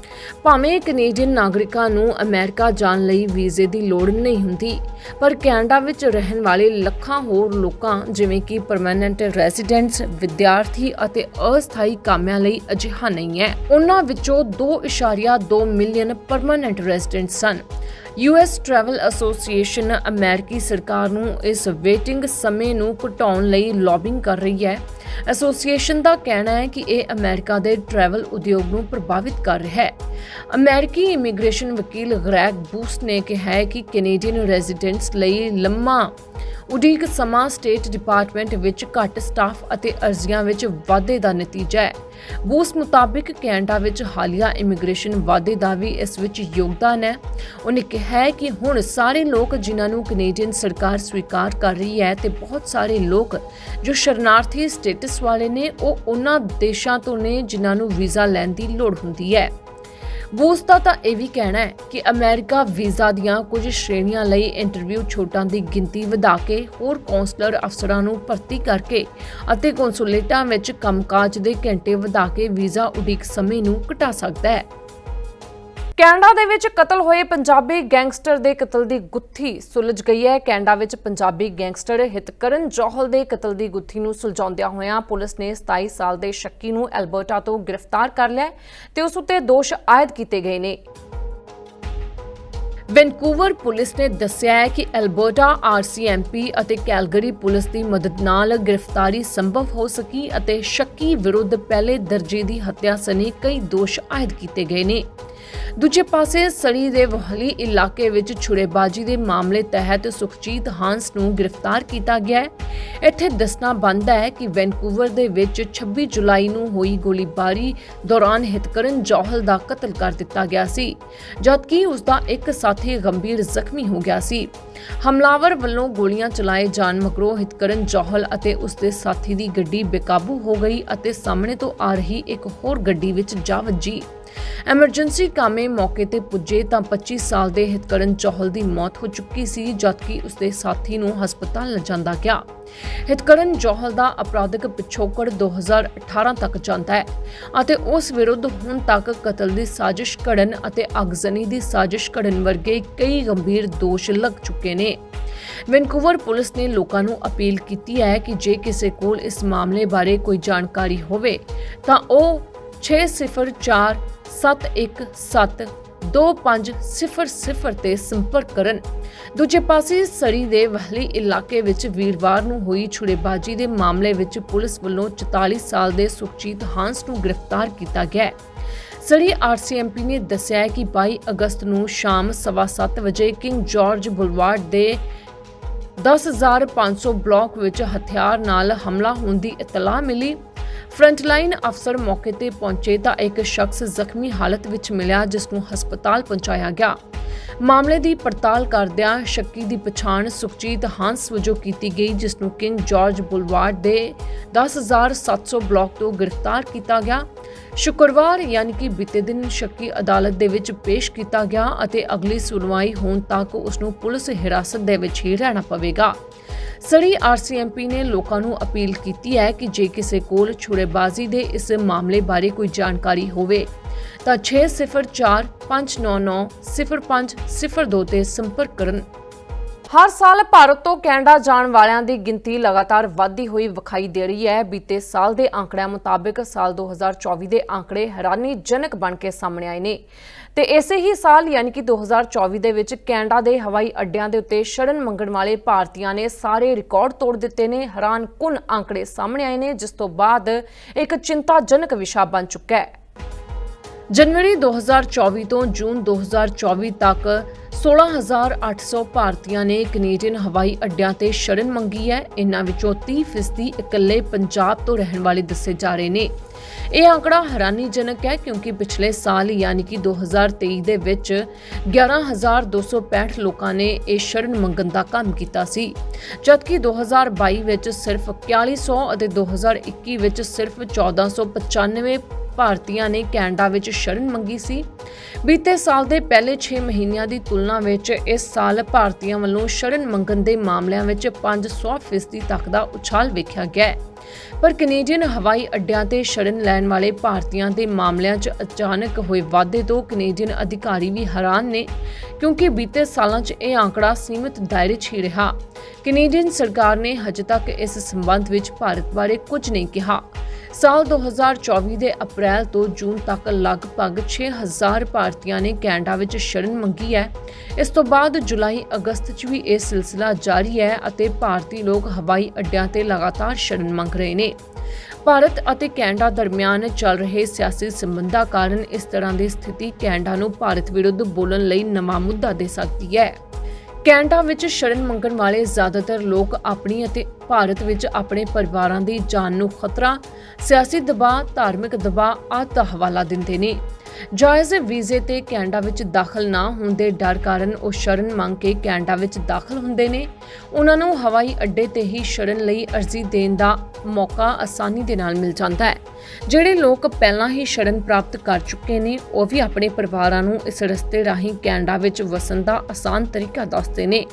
Speaker 1: ਭਾਵੇਂ ਕੈਨੇਡੀਅਨ ਨਾਗਰਿਕਾਂ ਨੂੰ ਅਮਰੀਕਾ ਜਾਣ ਲਈ ਵੀਜ਼ੇ ਦੀ ਲੋੜ ਨਹੀਂ ਹੁੰਦੀ, ਪਰ ਕੈਨੇਡਾ ਵਿੱਚ ਰਹਿਣ ਵਾਲੇ ਲੱਖਾਂ ਹੋਰ ਲੋਕਾਂ, ਜਿਵੇਂ ਕਿ ਪਰਮਨੈਂਟ ਰੈਜ਼ੀਡੈਂਟਸ ਵਿਦਿਆਰਥੀ ਅਤੇ ਅਸਥਾਈ ਕਾਮਿਆਂ ਲਈ ਅਜਿਹਾ ਨਹੀਂ ਹੈ। ਉਹਨਾਂ ਵਿੱਚੋਂ 2.2 ਮਿਲੀਅਨ ਪਰਮਨੈਂਟ ਰੈਜੀਡੈਂਟ ਸਨ। ਯੂਐਸ ਟਰੈਵਲ ਐਸੋਸੀਏਸ਼ਨ ਅਮਰੀਕੀ ਸਰਕਾਰ ਨੂੰ ਇਸ ਵੇਟਿੰਗ ਸਮੇਂ ਨੂੰ ਘਟਾਉਣ ਲਈ ਲੌਬਿੰਗ ਕਰ ਰਹੀ ਹੈ। ਐਸੋਸੀਏਸ਼ਨ ਦਾ ਕਹਿਣਾ ਹੈ ਕਿ ਇਹ ਅਮਰੀਕਾ ਦੇ ਟਰੈਵਲ ਉਦਯੋਗ ਨੂੰ ਪ੍ਰਭਾਵਿਤ ਕਰ ਰਿਹਾ ਹੈ। ਅਮਰੀਕੀ ਇਮੀਗ੍ਰੇਸ਼ਨ ਵਕੀਲ ਗ੍ਰੈਗ ਬੂਸ ਨੇ ਕਿਹਾ ਹੈ ਕਿ ਕੈਨੇਡੀਅਨ ਰੈਜ਼ੀਡੈਂਟਸ ਲਈ ਲੰਮਾ, ਉਡੀਕ ਸਮਾਂ ਸਟੇਟ ਡਿਪਾਰਟਮੈਂਟ ਵਿੱਚ ਘੱਟ ਸਟਾਫ ਅਤੇ ਅਰਜ਼ੀਆਂ ਵਿੱਚ ਵਾਧੇ ਦਾ ਨਤੀਜਾ ਹੈ। ਬੂਸ ਮੁਤਾਬਿਕ ਕੈਨੇਡਾ ਵਿੱਚ ਹਾਲੀਆ ਇਮੀਗ੍ਰੇਸ਼ਨ ਵਾਧੇ ਦਾ ਵੀ ਇਸ ਵਿੱਚ ਯੋਗਦਾਨ ਹੈ। ਉਹਨੇ ਕਿਹਾ ਕਿ ਹੁਣ ਸਾਰੇ ਲੋਕ ਜਿਨ੍ਹਾਂ ਨੂੰ ਕੈਨੇਡੀਅਨ ਸਰਕਾਰ ਸਵੀਕਾਰ ਕਰ ਰਹੀ ਹੈ ਤੇ ਬਹੁਤ ਸਾਰੇ ਲੋਕ ਜੋ ਸ਼ਰਨਾਰਥੀ ਸਟੇਟਸ ਵਾਲੇ ਨੇ, ਉਹ ਉਹਨਾਂ ਦੇਸ਼ਾਂ ਤੋਂ ਨੇ ਜਿਨ੍ਹਾਂ ਨੂੰ ਵੀਜ਼ਾ ਲੈਣ ਦੀ ਲੋੜ ਹੁੰਦੀ ਹੈ। ਬੂਸ ਦਾ ਤਾਂ ਇਹ ਵੀ ਕਹਿਣਾ ਹੈ ਕਿ ਅਮਰੀਕਾ ਵੀਜ਼ਾ ਦੀਆਂ ਕੁਝ ਸ਼੍ਰੇਣੀਆਂ ਲਈ ਇੰਟਰਵਿਊ ਛੋਟਾਂ ਦੀ ਗਿਣਤੀ ਵਧਾ ਕੇ ਹੋਰ ਕੌਂਸਲਰ ਅਫਸਰਾਂ ਨੂੰ ਭਰਤੀ ਕਰਕੇ ਅਤੇ ਕੌਂਸੂਲੇਟਾਂ ਵਿੱਚ ਕੰਮਕਾਜ ਦੇ ਘੰਟੇ ਵਧਾ ਕੇ ਵੀਜ਼ਾ ਉਡੀਕ ਸਮੇਂ ਨੂੰ ਘਟਾ ਸਕਦਾ ਹੈ। ਕੈਨੇਡਾ ਦੇ ਵਿੱਚ ਕਤਲ ਹੋਏ ਪੰਜਾਬੀ ਗੈਂਗਸਟਰ ਦੇ ਕਤਲ ਦੀ ਗੁੱਥੀ ਸੁਲਝ ਗਈ ਹੈ। ਕੈਨੇਡਾ ਵਿੱਚ ਪੰਜਾਬੀ ਗੈਂਗਸਟਰ ਹਿਤਕਰਨ ਜੋਹਲ ਦੇ ਕਤਲ ਦੀ ਗੁੱਥੀ ਨੂੰ ਸੁਲਝਾਉਂਦਿਆਂ ਹੋਇਆਂ ਪੁਲਿਸ ਨੇ 27 ਸਾਲ ਦੇ ਸ਼ੱਕੀ ਨੂੰ ਐਲਬਰਟਾ ਤੋਂ ਗ੍ਰਿਫਤਾਰ ਕਰ ਲਿਆ ਹੈ ਤੇ ਉਸ ਉੱਤੇ ਦੋਸ਼ ਆਇਦ ਕੀਤੇ ਗਏ ਨੇ। ਵੈਨਕੂਵਰ ਪੁਲਿਸ ਨੇ ਦੱਸਿਆ ਹੈ ਕਿ ਐਲਬਰਟਾ ਆਰਸੀਐਮਪੀ ਅਤੇ ਕੈਲਗਰੀ ਪੁਲਿਸ ਦੀ ਮਦਦ ਨਾਲ ਗ੍ਰਿਫਤਾਰੀ ਸੰਭਵ ਹੋ ਸਕੀ ਅਤੇ ਸ਼ੱਕੀ ਵਿਰੁੱਧ ਪਹਿਲੇ ਦਰਜੇ ਦੀ ਹੱਤਿਆ ਸਣੇ ਕਈ ਦੋਸ਼ ਆਇਦ ਕੀਤੇ ਗਏ ਨੇ। ਦੂਜੇ ਪਾਸੇ ਸੜੀ ਦੇ ਵਹਲੀ ਇਲਾਕੇ ਵਿੱਚ ਛੁੜੇਬਾਜ਼ੀ ਦੇ ਮਾਮਲੇ ਤਹਿਤ ਸੁਖਜੀਤ ਹਾਂਸ ਨੂੰ ਗ੍ਰਿਫਤਾਰ ਕੀਤਾ ਗਿਆ ਹੈ। ਇੱਥੇ ਦੱਸਣਾ ਬਣਦਾ ਹੈ ਕਿ ਵੈਨਕੂਵਰ ਦੇ ਵਿੱਚ 26 ਜੁਲਾਈ ਨੂੰ ਹੋਈ ਗੋਲੀਬਾਰੀ ਦੌਰਾਨ ਹਿਤਕਰਨ ਜੋਹਲ ਦਾ ਕਤਲ ਕਰ ਦਿੱਤਾ ਗਿਆ ਸੀ, ਜਦਕਿ ਉਸ ਦਾ ਇੱਕ ਸਾਥੀ ਗੰਭੀਰ ਜ਼ਖਮੀ ਹੋ ਗਿਆ ਸੀ। ਹਮਲਾਵਰ ਵੱਲੋਂ ਗੋਲੀਆਂ ਚਲਾਏ ਜਾਣ ਮਗਰੋਂ ਹਿਤਕਰਨ ਜੋਹਲ ਅਤੇ ਉਸ ਦੇ ਸਾਥੀ ਦੀ ਗੱਡੀ ਬੇਕਾਬੂ ਹੋ ਗਈ ਅਤੇ ਸਾਹਮਣੇ ਤੋਂ ਆ ਰਹੀ ਇੱਕ ਹੋਰ ਗੱਡੀ ਵਿੱਚ ਜਾ ਵੱਜੀ। ਐਮਰਜੈਂਸੀ ਕਾਮੇ ਮੌਕੇ ਤੇ ਪੁੱਜੇ ਤਾਂ 25 ਸਾਲ ਦੇ ਹਿਤਕਰਨ ਚੌਹਲ ਦੀ ਮੌਤ ਹੋ ਚੁੱਕੀ ਸੀ, ਜਦਕਿ ਉਸਦੇ ਸਾਥੀ ਨੂੰ ਹਸਪਤਾਲ ਲਿਜਾਂਦਾ ਗਿਆ। ਹਿਤਕਰਨ ਜੌਹਲ ਦਾ ਅਪਰਾਧਿਕ ਪਿਛੋਕੜ 2018 ਤੱਕ ਜਾਂਦਾ ਹੈ ਅਤੇ ਉਸ ਵਿਰੁੱਧ ਹੁਣ ਤੱਕ ਕਤਲ ਦੀ ਸਾਜ਼ਿਸ਼ ਘੜਨ ਅਤੇ ਅਗਜ਼ਨੀ ਦੀ ਸਾਜ਼ਿਸ਼ ਘੜਨ ਵਰਗੇ ਕਈ ਗੰਭੀਰ ਦੋਸ਼ ਲੱਗ ਚੁੱਕੇ ਨੇ। ਵੈਨਕੂਵਰ ਪੁਲਿਸ ਨੇ ਲੋਕਾਂ ਨੂੰ ਅਪੀਲ ਕੀਤੀ ਹੈ ਕਿ ਜੇ ਕਿਸੇ ਕੋਲ ਇਸ ਮਾਮਲੇ ਬਾਰੇ ਕੋਈ ਜਾਣਕਾਰੀ ਹੋਵੇ, ਤਾਂ ਉਹ 604 717 2500 ਤੇ ਸੰਪਰਕ ਕਰਨ। ਦੂਜੇ ਪਾਸੇ ਸੜੀ ਦੇ ਵਹਲੀ ਇਲਾਕੇ ਵਿੱਚ ਵੀਰਵਾਰ ਨੂੰ ਹੋਈ ਛੁੜੇਬਾਜ਼ੀ ਦੇ ਮਾਮਲੇ ਵਿੱਚ ਪੁਲਿਸ ਵੱਲੋਂ 44 ਸਾਲ ਦੇ ਸੁਖਜੀਤ ਹਾਂਸ ਨੂੰ ਗ੍ਰਿਫਤਾਰ ਕੀਤਾ ਗਿਆ ਹੈ। ਸਰੀ ਆਰਸੀਐਮਪੀ ਨੇ ਦੱਸਿਆ ਕਿ 22 ਅਗਸਤ ਨੂੰ ਸ਼ਾਮ 7:30 ਵਜੇ ਕਿੰਗ ਜਾਰਜ ਬੁਲਵਾਰਡ ਦੇ 10500 ਬਲਾਕ ਵਿੱਚ ਹਥਿਆਰ ਨਾਲ ਹਮਲਾ ਹੋਣ ਦੀ ਇਤਲਾਹ ਮਿਲੀ। ਫਰੰਟਲਾਈਨ ਅਫਸਰ ਮੌਕੇ ਤੇ ਪਹੁੰਚੇ ਤਾਂ ਇੱਕ ਸ਼ਖਸ ਜ਼ਖਮੀ ਹਾਲਤ ਵਿੱਚ ਮਿਲਿਆ, ਜਿਸ ਨੂੰ ਹਸਪਤਾਲ ਪਹੁੰਚਾਇਆ ਗਿਆ। ਮਾਮਲੇ ਦੀ ਪੜਤਾਲ ਕਰਦਿਆਂ ਸ਼ੱਕੀ ਦੀ ਪਛਾਣ ਸੁਖਜੀਤ ਹੰਸ ਵਜੋਂ ਕੀਤੀ ਗਈ, ਜਿਸ ਨੂੰ ਕਿੰਗ ਜਾਰਜ ਬੁਲਵਾਰਡ ਦੇ 10700 ਬਲਾਕ ਤੋਂ ਗ੍ਰਿਫਤਾਰ ਕੀਤਾ ਗਿਆ। ਸ਼ੁੱਕਰਵਾਰ ਯਾਨੀ ਕਿ ਬੀਤੇ ਦਿਨ ਸ਼ੱਕੀ ਅਦਾਲਤ ਦੇ ਵਿੱਚ ਪੇਸ਼ ਕੀਤਾ ਗਿਆ ਅਤੇ ਅਗਲੀ ਸੁਣਵਾਈ ਹੋਣ ਤੱਕ ਉਸ ਨੂੰ ਪੁਲਿਸ ਹਿਰਾਸਤ ਦੇ ਵਿੱਚ ਹੀ ਰਹਿਣਾ ਪਵੇਗਾ। ਸੜੀ ਆਰਸੀਐਮਪੀ ਨੇ ਲੋਕਾਂ ਨੂੰ ਅਪੀਲ ਕੀਤੀ ਹੈ ਕਿ ਜੇ ਕਿਸੇ ਕੋਲ ਛੁੜੇਬਾਜ਼ੀ ਦੇ ਇਸ ਮਾਮਲੇ ਬਾਰੇ ਕੋਈ ਜਾਣਕਾਰੀ ਹੋਵੇ, ਤਾਂ 604 599 0502 ਤੇ ਸੰਪਰਕ ਕਰਨ। ਹਰ ਸਾਲ ਭਾਰਤ ਤੋਂ ਕੈਨੇਡਾ ਜਾਣ ਵਾਲਿਆਂ ਦੀ ਗਿਣਤੀ ਲਗਾਤਾਰ ਵਧਦੀ ਹੋਈ ਵਿਖਾਈ ਦੇ ਰਹੀ ਹੈ। ਬੀਤੇ ਸਾਲ ਦੇ ਅੰਕੜਿਆਂ ਮੁਤਾਬਕ ਸਾਲ 2024 ਦੇ ਅੰਕੜੇ ਹੈਰਾਨੀਜਨਕ ਬਣ ਕੇ ਸਾਹਮਣੇ ਆਏ ਨੇ। ਤੇ ਇਸੇ ਹੀ ਸਾਲ ਯਾਨੀ ਕਿ 2024 ਦੇ ਵਿੱਚ ਕੈਨੇਡਾ ਦੇ ਹਵਾਈ ਅੱਡਿਆਂ ਦੇ ਉੱਤੇ ਸ਼ਰਨ ਮੰਗਣ ਵਾਲੇ ਭਾਰਤੀਆਂ ਨੇ ਸਾਰੇ ਰਿਕਾਰਡ ਤੋੜ ਦਿੱਤੇ ਨੇ। ਹੈਰਾਨਕੁਨ ਅੰਕੜੇ ਸਾਹਮਣੇ ਆਏ ਨੇ, ਜਿਸ ਤੋਂ ਬਾਅਦ ਇੱਕ ਚਿੰਤਾਜਨਕ ਵਿਸ਼ਾ ਬਣ ਚੁੱਕਾ ਹੈ। ਜਨਵਰੀ 2024 ਤੋਂ ਜੂਨ 2024 ਤੱਕ 16800 ਭਾਰਤੀਆਂ ਨੇ ਕੈਨੇਡੀਅਨ ਹਵਾਈ ਅੱਡਿਆਂ ਤੇ ਸ਼ਰਨ ਮੰਗੀ ਹੈ। ਇਨ੍ਹਾਂ ਵਿੱਚੋਂ 30% ਇਕੱਲੇ ਪੰਜਾਬ ਤੋਂ ਰਹਿਣ ਵਾਲੇ ਦੱਸੇ ਜਾ ਰਹੇ ਨੇ। ਇਹ ਅੰਕੜਾ ਹੈਰਾਨੀਜਨਕ ਹੈ ਕਿਉਂਕਿ ਪਿਛਲੇ ਸਾਲ, ਯਾਨੀ ਕਿ 2023 ਦੇ ਵਿੱਚ 11265 ਲੋਕਾਂ ਨੇ ਇਹ ਸ਼ਰਨ ਮੰਗਣ ਦਾ ਕੰਮ ਕੀਤਾ ਸੀ। ਜਦਕਿ 2022 ਵਿੱਚ ਸਿਰਫ 4100 ਅਤੇ 2021 ਵਿੱਚ ਸਿਰਫ 1495 ਭਾਰਤੀਆਂ ਨੇ ਕੈਨੇਡਾ ਵਿੱਚ ਸ਼ਰਨ ਮੰਗੀ ਸੀ। ਬੀਤੇ ਸਾਲ ਦੇ ਪਹਿਲੇ 6 ਮਹੀਨਿਆਂ ਦੀ ਤੁਲਨਾ ਵਿੱਚ ਇਸ ਸਾਲ ਭਾਰਤੀਆਂ ਵੱਲੋਂ ਸ਼ਰਨ ਮੰਗਣ ਦੇ ਮਾਮਲਿਆਂ ਵਿੱਚ 500% ਤੱਕ ਦਾ ਉਛਾਲ ਵੇਖਿਆ ਗਿਆ ਹੈ। ਪਰ ਕੈਨੇਡੀਅਨ ਹਵਾਈ ਅੱਡਿਆਂ ਤੇ ਸ਼ਰਨ ਲੈਣ ਵਾਲੇ ਭਾਰਤੀਆਂ ਦੇ ਮਾਮਲਿਆਂ 'ਚ ਅਚਾਨਕ ਹੋਏ ਵਾਧੇ ਤੋਂ ਕੈਨੇਡੀਅਨ ਅਧਿਕਾਰੀ ਵੀ ਹੈਰਾਨ ਨੇ, ਕਿਉਂਕਿ ਬੀਤੇ ਸਾਲਾਂ 'ਚ ਇਹ ਆંકੜਾ ਸੀਮਿਤ ਦਾਇਰੇ 'ਚ ਹੀ ਰਿਹਾ। ਕੈਨੇਡੀਅਨ ਸਰਕਾਰ ਨੇ ਹਜੇ ਤੱਕ ਇਸ ਸੰਬੰਧ ਵਿੱਚ ਭਾਰਤ ਬਾਰੇ ਕੁਝ ਨਹੀਂ ਕਿਹਾ। ਸਾਲ 2024 ਦੇ ਅਪ੍ਰੈਲ ਤੋਂ ਜੂਨ ਤੱਕ ਲਗਭਗ 6000 ਭਾਰਤੀਆਂ ਨੇ ਕੈਨੇਡਾ ਵਿੱਚ ਸ਼ਰਨ ਮੰਗੀ ਹੈ। ਇਸ ਤੋਂ ਬਾਅਦ ਜੁਲਾਈ, ਅਗਸਤ 'ਚ ਵੀ ਇਹ ਸਿਲਸਿਲਾ ਜਾਰੀ ਹੈ ਅਤੇ ਭਾਰਤੀ ਲੋਕ ਹਵਾਈ ਅੱਡਿਆਂ ਤੇ ਲਗਾਤਾਰ ਸ਼ਰਨ ਮੰਗ ਰਹੇ ਨੇ। ਭਾਰਤ ਅਤੇ ਕੈਨੇਡਾ ਦਰਮਿਆਨ ਚੱਲ ਰਹੇ ਸਿਆਸੀ ਸੰਬੰਧਾਂ ਕਾਰਨ ਇਸ ਤਰ੍ਹਾਂ ਦੀ ਸਥਿਤੀ ਕੈਨੇਡਾ ਨੂੰ ਭਾਰਤ ਵਿਰੁੱਧ ਬੋਲਣ ਲਈ ਨਵਾਂ ਮੁੱਦਾ ਦੇ ਸਕਦੀ ਹੈ। ਕੈਨੇਡਾ ਵਿੱਚ ਸ਼ਰਨ ਮੰਗਣ ਵਾਲੇ ਜ਼ਿਆਦਾਤਰ ਲੋਕ ਆਪਣੀ ਅਤੇ ਭਾਰਤ ਵਿੱਚ ਆਪਣੇ ਪਰਿਵਾਰਾਂ ਦੀ ਜਾਨ ਨੂੰ ਖਤਰਾ, ਸਿਆਸੀ ਦਬਾਅ, ਧਾਰਮਿਕ ਦਬਾਅ ਆਦਿ ਦਾ ਹਵਾਲਾ ਦਿੰਦੇ ਨੇ। ਜਾਇਜ਼ ਵੀਜ਼ੇ ਤੇ ਕੈਨੇਡਾ ਵਿੱਚ ਦਾਖਲ ਨਾ ਹੋਣ ਦੇ ਡਰ ਕਾਰਨ ਉਹ ਸ਼ਰਨ ਮੰਗ ਕੇ ਕੈਨੇਡਾ ਵਿੱਚ ਦਾਖਲ ਹੁੰਦੇ ਨੇ। ਉਹਨਾਂ ਨੂੰ ਹਵਾਈ ਅੱਡੇ ਤੇ ਹੀ ਸ਼ਰਨ ਲਈ ਅਰਜ਼ੀ ਦੇਣ ਦਾ ਮੌਕਾ ਆਸਾਨੀ ਦੇ ਨਾਲ ਮਿਲ ਜਾਂਦਾ ਹੈ। ਜਿਹੜੇ ਲੋਕ ਪਹਿਲਾਂ ਹੀ ਸ਼ਰਨ ਪ੍ਰਾਪਤ ਕਰ ਚੁੱਕੇ ਨੇ, ਉਹ ਵੀ ਆਪਣੇ ਪਰਿਵਾਰਾਂ ਨੂੰ ਇਸ ਰਸਤੇ ਰਾਹੀਂ ਕੈਨੇਡਾ ਵਿੱਚ ਵਸਣ ਦਾ ਆਸਾਨ ਤਰੀਕਾ ਦੱਸਦੇ ਨੇ।